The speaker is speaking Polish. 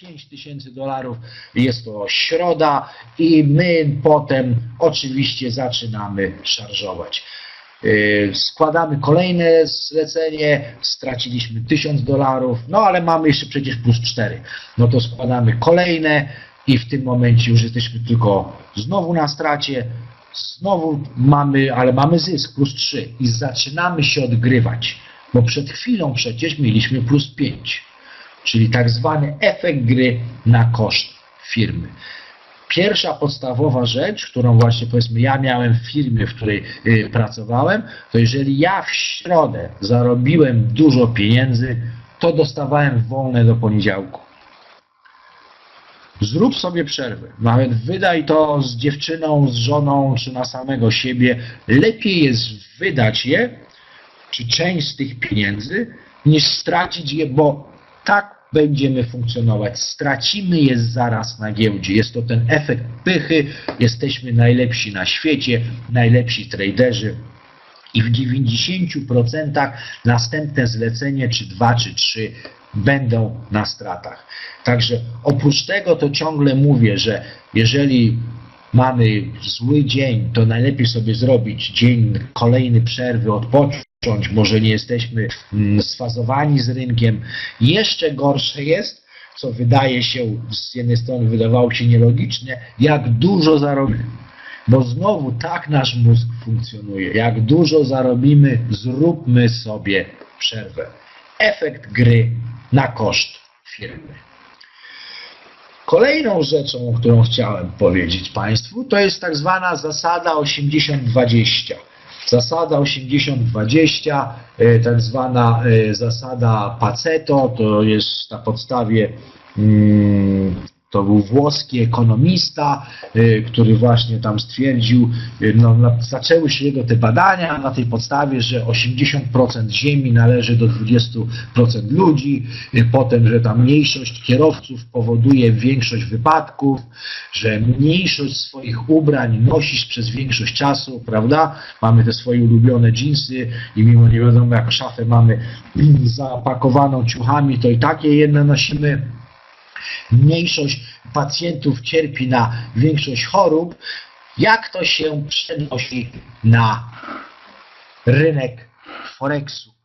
5000 dolarów, jest to środa i my potem oczywiście zaczynamy szarżować. Yy, Składamy kolejne zlecenie, straciliśmy 1000 dolarów, no ale mamy jeszcze przecież plus 4. No to składamy kolejne i w tym momencie już jesteśmy tylko znowu na stracie, znowu mamy, ale mamy zysk plus 3 i zaczynamy się odgrywać, bo przed chwilą przecież mieliśmy plus 5, czyli tak zwany efekt gry na koszt firmy. Pierwsza podstawowa rzecz, którą właśnie powiedzmy ja miałem w firmie, w której y, pracowałem, to jeżeli ja w środę zarobiłem dużo pieniędzy, to dostawałem wolne do poniedziałku. Zrób sobie przerwę. Nawet wydaj to z dziewczyną, z żoną, czy na samego siebie. Lepiej jest wydać je, czy część z tych pieniędzy, niż stracić je, bo tak będziemy funkcjonować. Stracimy je zaraz na giełdzie. Jest to ten efekt pychy. Jesteśmy najlepsi na świecie, najlepsi traderzy. I w 90% następne zlecenie, czy dwa, czy trzy, będą na stratach. Także oprócz tego to ciągle mówię, że jeżeli mamy zły dzień, to najlepiej sobie zrobić dzień kolejny przerwy, odpocząć, może nie jesteśmy mm, sfazowani z rynkiem. Jeszcze gorsze jest, co wydaje się z jednej strony wydawało się nielogiczne, jak dużo zarobimy. Bo znowu tak nasz mózg funkcjonuje. Jak dużo zarobimy, zróbmy sobie przerwę. Efekt gry na koszt firmy. Kolejną rzeczą, którą chciałem powiedzieć Państwu, to jest tak zwana zasada 80-20. Zasada 80-20, e, tak zwana e, zasada Paceto, to jest na podstawie, mm, to był włoski ekonomista, e, który właśnie tam stwierdził, e, no, zaczęły się jego te badania na tej podstawie, że 80% ziemi należy do 20% ludzi, e, potem, że ta mniejszość kierowców powoduje większość wypadków, że mniejszość swoich ubrań nosisz przez większość czasu, prawda? Mamy te swoje ulubione dżinsy i mimo nie wiadomo jak szafę mamy zapakowaną ciuchami, to i takie jedne nosimy mniejszość pacjentów cierpi na większość chorób, jak to się przenosi na rynek Forexu.